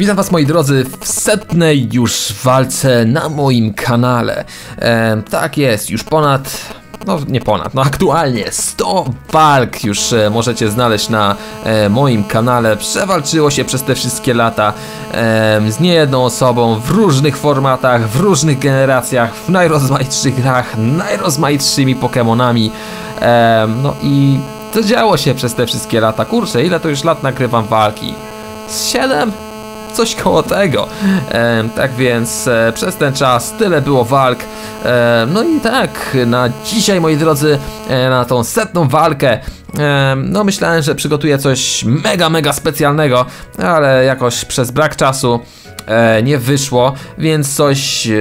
Witam was moi drodzy w setnej już walce na moim kanale. E, tak jest, już ponad, no nie ponad, no aktualnie 100 walk już e, możecie znaleźć na e, moim kanale. Przewalczyło się przez te wszystkie lata z niejedną osobą w różnych formatach, w różnych generacjach, w najrozmaitszych grach, najrozmaitszymi Pokémonami. No i to działo się przez te wszystkie lata. Kurczę, ile to już lat nagrywam walki? Z 7? Coś koło tego. E, tak więc e, przez ten czas tyle było walk. E, no i tak, na dzisiaj moi drodzy, e, na tą setną walkę, no myślałem, że przygotuję coś mega, mega specjalnego, ale jakoś przez brak czasu e, nie wyszło, więc coś e,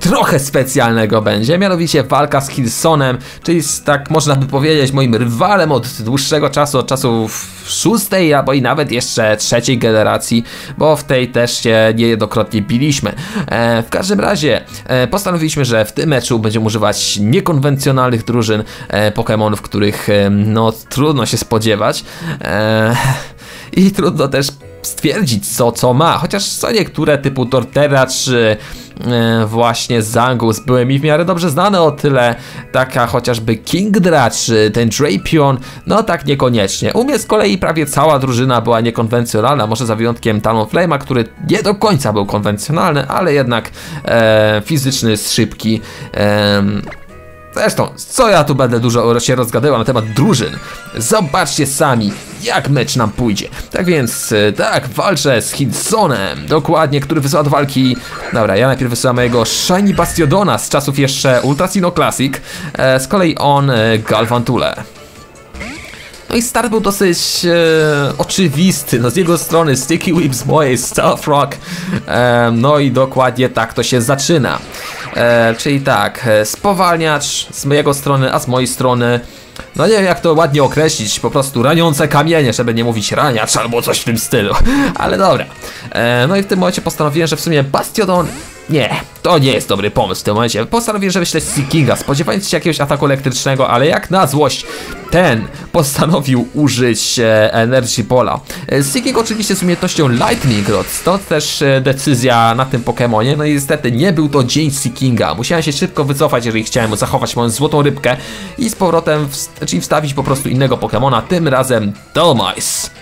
trochę specjalnego będzie, mianowicie walka z Hilsonem, czyli z, tak można by powiedzieć moim rywalem od dłuższego czasu, od czasów szóstej albo i nawet jeszcze trzeciej generacji, bo w tej też się niejednokrotnie biliśmy. E, w każdym razie e, postanowiliśmy, że w tym meczu będziemy używać niekonwencjonalnych drużyn e, Pokémonów, których e, no trudno się spodziewać. E, i trudno też stwierdzić co co ma, chociaż co niektóre typu Torterra czy e, właśnie Zangus były mi w miarę dobrze znane o tyle taka chociażby Kingdra czy ten Drapion, no tak niekoniecznie. U mnie z kolei prawie cała drużyna była niekonwencjonalna, może za wyjątkiem Talonflame'a, który nie do końca był konwencjonalny, ale jednak e, fizyczny, szybki. E, Zresztą, co ja tu będę dużo się rozgadywał na temat drużyn? Zobaczcie sami, jak mecz nam pójdzie. Tak więc, e, tak, walczę z Hidsonem, dokładnie, który wysyła do walki... Dobra, ja najpierw wysyłam mojego Shiny Bastiodona z czasów jeszcze Ultrasino Classic, e, z kolei on e, Galvantule. No i start był dosyć e, oczywisty, no z jego strony Sticky Whip, z mojej Stealth Rock, e, no i dokładnie tak to się zaczyna. E, czyli tak, spowalniacz z mojego strony, a z mojej strony no nie wiem jak to ładnie określić, po prostu raniące kamienie, żeby nie mówić raniacz albo coś w tym stylu. Ale dobra. E, no i w tym momencie postanowiłem, że w sumie Bastiodon... Nie, to nie jest dobry pomysł w tym momencie. Postanowiłem, że wyśleć Seekinga, spodziewając się jakiegoś ataku elektrycznego, ale jak na złość ten postanowił użyć e, Energy Pola. E, Seeking oczywiście z umiejętnością Lightning Rod, stąd też e, decyzja na tym Pokemonie. No i niestety nie był to dzień Seekinga. Musiałem się szybko wycofać, jeżeli chciałem zachować moją złotą rybkę i z powrotem, czyli wstawić po prostu innego Pokemona, tym razem Dolmice.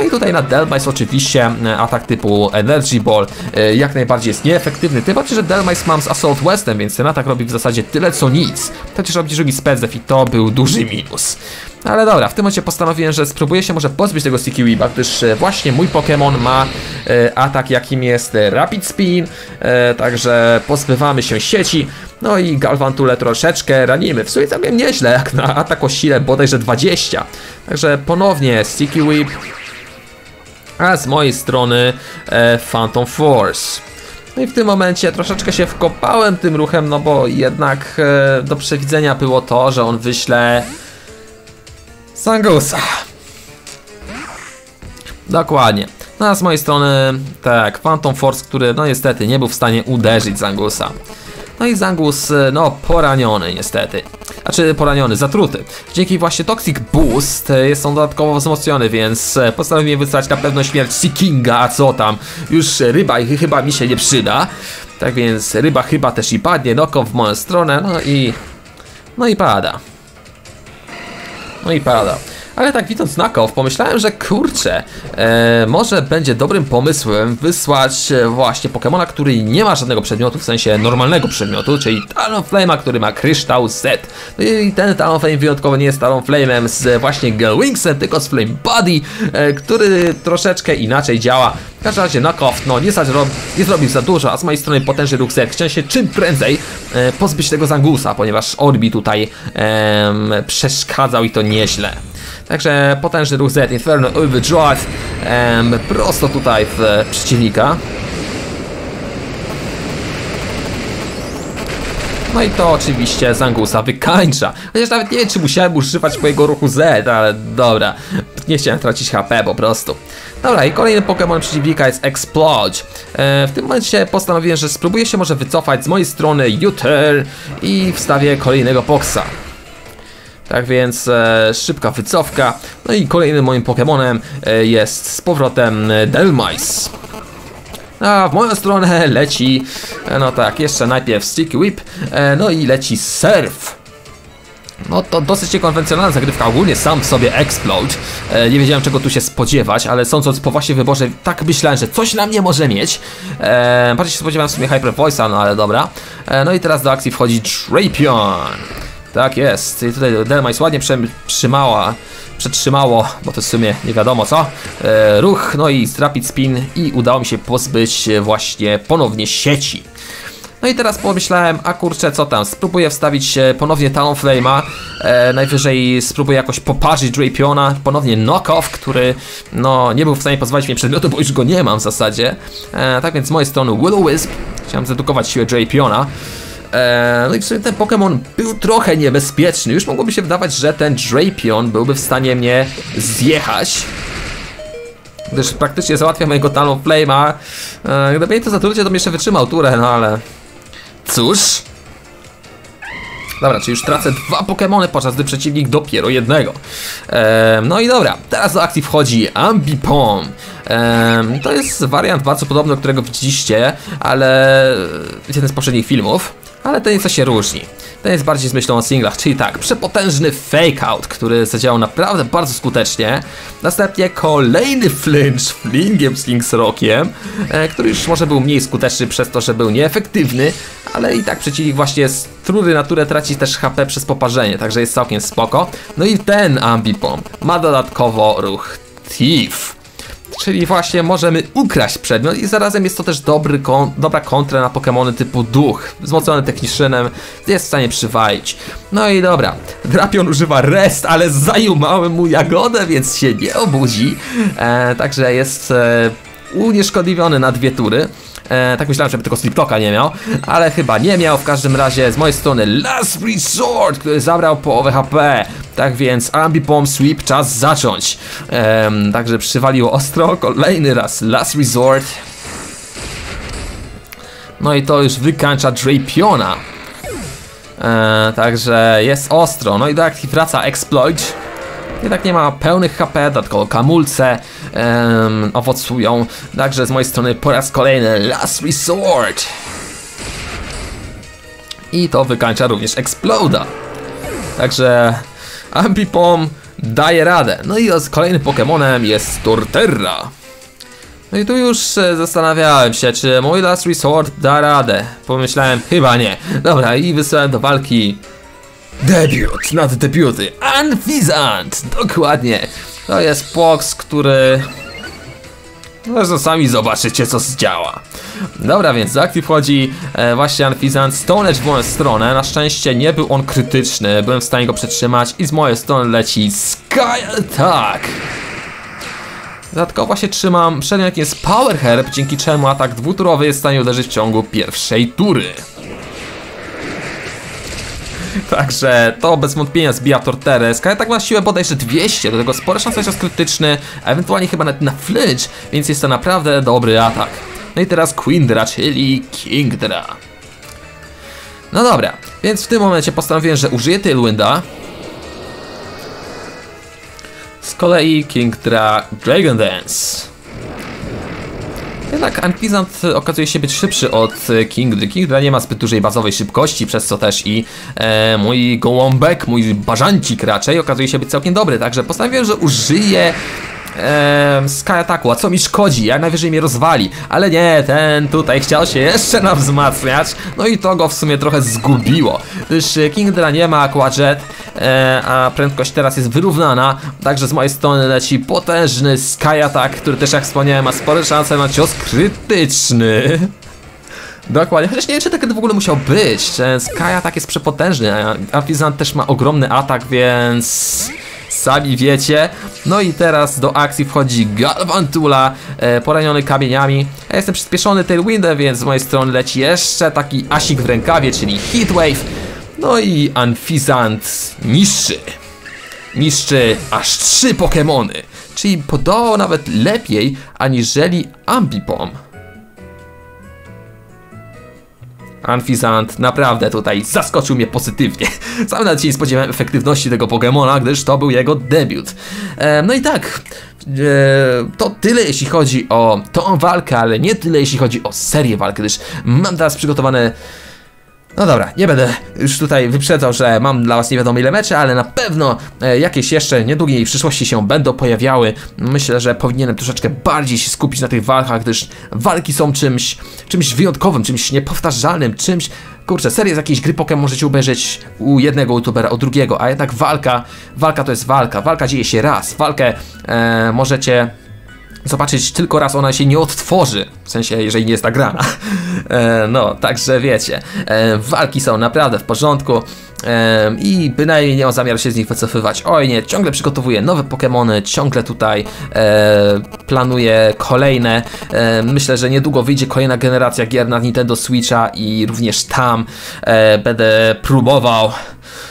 No i tutaj na Delmice oczywiście e, atak typu Energy Ball e, jak najbardziej jest nieefektywny. Tym bardziej, że Delmice mam z Assault Westem, więc ten atak robi w zasadzie tyle co nic. Robi drugi Spedzef i to był duży minus. Ale dobra, w tym momencie postanowiłem, że spróbuję się może pozbyć tego Sticky Weeba, gdyż e, właśnie mój Pokémon ma atak jakim jest Rapid Spin, także pozbywamy się sieci, no i Galvantule troszeczkę ranimy, w sumie całkiem nieźle, jak na atak o sile bodajże 20. Także ponownie Sticky Whip, a z mojej strony e, Phantom Force. No i w tym momencie troszeczkę się wkopałem tym ruchem, no bo jednak e, do przewidzenia było to, że on wyśle Sangusa. Dokładnie. No a z mojej strony, tak, Phantom Force, który no niestety nie był w stanie uderzyć Zangusa. No i Zangus, e, no poraniony niestety. Znaczy poraniony, zatruty. Dzięki właśnie Toxic Boost e, jest on dodatkowo wzmocniony, więc e, postanowiłem wysłać na pewno śmierć Seekinga, a co tam? Już ryba chyba mi się nie przyda. Tak więc ryba chyba też i padnie, noko w moją stronę, no i... No i pada. No i pada. Ale tak widząc knockoff, pomyślałem, że kurczę, e, może będzie dobrym pomysłem wysłać e, właśnie Pokemona, który nie ma żadnego przedmiotu, w sensie normalnego przedmiotu, czyli Talonflame'a, który ma kryształ Z. No i ten Talonflame wyjątkowo nie jest Talonflame'em z właśnie Gelwingsem, tylko z Flame Body, e, który troszeczkę inaczej działa. W każdym razie knockoff, no nie, nie zrobił za dużo, a z mojej strony potężny ruch Z. Chciałem się czym prędzej e, pozbyć tego Zangusa, ponieważ Orbi tutaj e, przeszkadzał i to nieźle. Także potężny ruch Z, Inferno Overdrive em, prosto tutaj w przeciwnika. No i to oczywiście Zangusa wykańcza. Chociaż nawet nie wiem, czy musiałem używać mojego ruchu Z, ale dobra. Nie chciałem tracić HP po prostu. Dobra, i kolejny Pokémon przeciwnika jest Explode. E, w tym momencie postanowiłem, że spróbuję się może wycofać z mojej strony Uter i wstawię kolejnego Poxa. Tak więc e, szybka wycofka. No i kolejnym moim Pokémonem e, jest z powrotem e, Delmice. A w moją stronę leci, e, no tak, jeszcze najpierw Sticky Whip, e, no i leci Surf. No to dosyć niekonwencjonalna zagrywka, ogólnie sam sobie Explode. E, nie wiedziałem czego tu się spodziewać, ale sądząc po właśnie wyborze, tak myślałem, że coś na mnie może mieć. E, bardziej się spodziewałem w sumie Hyper Voice'a, no ale dobra. E, no i teraz do akcji wchodzi Drapion. Tak jest. I tutaj Delmais ładnie trzymała, przetrzymało, bo to w sumie nie wiadomo co, e, ruch, no i Rapid Spin i udało mi się pozbyć właśnie ponownie sieci. No i teraz pomyślałem, a kurczę, co tam, spróbuję wstawić ponownie Talonflame'a, e, najwyżej spróbuję jakoś poparzyć Drapiona, ponownie Knockoff, który no nie był w stanie pozwolić mi przedmiotu, bo już go nie mam w zasadzie. E, tak więc z mojej strony Will-O-Wisp, chciałem zedukować siłę Drapiona. E, no i w sumie ten Pokémon był trochę niebezpieczny, już mogłoby się wydawać, że ten Drapion byłby w stanie mnie zjechać gdyż praktycznie załatwia mojego Talonflame'a. E, gdyby nie to zatrucie, to bym jeszcze wytrzymał turę, no ale Cóż. Dobra, czyli już tracę dwa Pokémony, podczas gdy przeciwnik dopiero jednego. Ehm, no i dobra, teraz do akcji wchodzi Ambipom. Ehm, to jest wariant bardzo podobny, którego widzieliście, ale jeden z poprzednich filmów, ale ten nieco się różni. Ten jest bardziej z myślą o singlach, czyli tak, przepotężny fake out, który zadziałał naprawdę bardzo skutecznie. Następnie kolejny flinch flingiem z Rockiem, e, który już może był mniej skuteczny przez to, że był nieefektywny, ale i tak przeciwnik właśnie z trury natury traci też HP przez poparzenie, także jest całkiem spoko. No i ten Ambipom ma dodatkowo ruch Thief. Czyli właśnie możemy ukraść przedmiot i zarazem jest to też dobry kon dobra kontra na Pokémony typu duch, wzmocniony technicznym, jest w stanie przywalić. No i dobra, Drapion używa rest, ale zajumałem mu jagodę, więc się nie obudzi, e, także jest e, unieszkodliwiony na dwie tury. E, tak myślałem, żeby tylko Sliptoka nie miał, ale chyba nie miał. W każdym razie z mojej strony Last Resort, który zabrał połowę HP. Tak więc Ambipom Sweep czas zacząć. E, także przywaliło ostro. Kolejny raz Last Resort. No i to już wykańcza Drapiona. E, także jest ostro. No i akcji wraca Exploit. Jednak nie ma pełnych HP, dodatkowo kamulce um, owocują. Także z mojej strony po raz kolejny Last Resort. I to wykańcza również Exploda. Także Ambipom daje radę. No i kolejnym Pokémonem jest Torterra. No i tu już e, zastanawiałem się, czy mój Last Resort da radę. Pomyślałem, chyba nie. Dobra, i wysłałem do walki Debiut nad debiuty. Anfizant! Dokładnie. To jest box, który... Zresztą sami zobaczycie, co zdziała. Dobra, więc do akcji wchodzi e, właśnie Anfizant. Stone w moją stronę. Na szczęście nie był on krytyczny. Byłem w stanie go przetrzymać. I z mojej strony leci Sky Attack. Dodatkowo się trzymam przedmiot, jest Power Herb, dzięki czemu atak dwuturowy jest w stanie uderzyć w ciągu pierwszej tury. Także to bez wątpienia zbija Torterę. Sky tak ma siłę bodajże 200, do tego spore szanse jest krytyczny, a ewentualnie chyba nawet na flinch, więc jest to naprawdę dobry atak. No i teraz Quindra, czyli Kingdra. No dobra, więc w tym momencie postanowiłem, że użyję Tailwinda. Z kolei Kingdra Dragon Dance. Jednak Ankizant okazuje się być szybszy od Kingdry. Kingdra nie ma zbyt dużej bazowej szybkości, przez co też i e, mój gołąbek, mój bażancik raczej okazuje się być całkiem dobry, także postanowiłem, że użyję Sky Attacku, a co mi szkodzi? Jak najwyżej mnie rozwali. Ale nie, ten tutaj chciał się jeszcze nam wzmacniać. No i to go w sumie trochę zgubiło. Gdyż Kingdra nie ma Aquajet, eee, a prędkość teraz jest wyrównana. Także z mojej strony leci potężny Sky Attack, który też jak wspomniałem ma spore szanse na cios krytyczny. Dokładnie, chociaż nie wiem czy taki w ogóle musiał być. Sky Attack jest przepotężny, a Avizant też ma ogromny atak, więc sami wiecie. No i teraz do akcji wchodzi Galvantula, e, poraniony kamieniami. Ja jestem przyspieszony Tailwindem, więc z mojej strony leci jeszcze taki asik w rękawie, czyli Heatwave. No i Anfizant niszczy. Niszczy aż trzy Pokémony, czyli podołał nawet lepiej aniżeli Ambipom. Anfizant naprawdę tutaj zaskoczył mnie pozytywnie. Sam nawet się nie spodziewałem efektywności tego Pokémona, gdyż to był jego debiut. E, no i tak, to tyle jeśli chodzi o tą walkę, ale nie tyle jeśli chodzi o serię walk, gdyż mam teraz przygotowane no dobra, nie będę już tutaj wyprzedzał, że mam dla was nie wiadomo ile meczy, ale na pewno e, jakieś jeszcze niedługiej przyszłości się będą pojawiały. Myślę, że powinienem troszeczkę bardziej się skupić na tych walkach, gdyż walki są czymś, czymś wyjątkowym, czymś niepowtarzalnym, czymś... Kurczę, serię z jakiejś gry możecie obejrzeć u jednego youtubera, u drugiego, a jednak walka, walka to jest walka, walka dzieje się raz, walkę e, możecie zobaczyć tylko raz, ona się nie odtworzy. W sensie, jeżeli nie jest nagrana. E, no, także wiecie, e, walki są naprawdę w porządku. E, I bynajmniej nie mam zamiar się z nich wycofywać. Oj nie, ciągle przygotowuję nowe Pokémony, ciągle tutaj e, planuję kolejne. E, myślę, że niedługo wyjdzie kolejna generacja gier na Nintendo Switcha i również tam e, będę próbował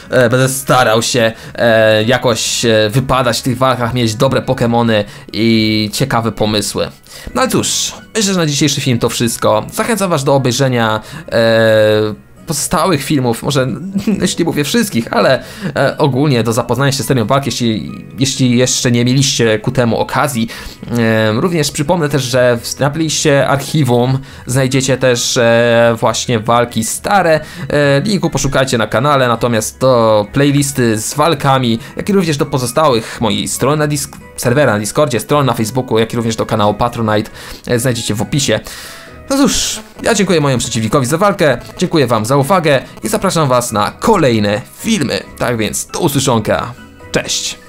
będę starał się e, jakoś e, wypadać w tych walkach, mieć dobre Pokémony i ciekawe pomysły. No ale cóż, myślę, że na dzisiejszy film to wszystko. Zachęcam Was do obejrzenia e, pozostałych filmów, może jeśli mówię wszystkich, ale e, ogólnie do zapoznania się z serią walk, jeśli, jeśli jeszcze nie mieliście ku temu okazji. E, również przypomnę też, że na playliście archiwum znajdziecie też e, właśnie walki stare. E, linku poszukajcie na kanale, natomiast do playlisty z walkami, jak i również do pozostałych moich stron na disk serwera na Discordzie, stron na Facebooku, jak i również do kanału Patronite e, znajdziecie w opisie. No cóż, ja dziękuję mojemu przeciwnikowi za walkę, dziękuję wam za uwagę i zapraszam was na kolejne filmy. Tak więc, do usłyszonka. Cześć!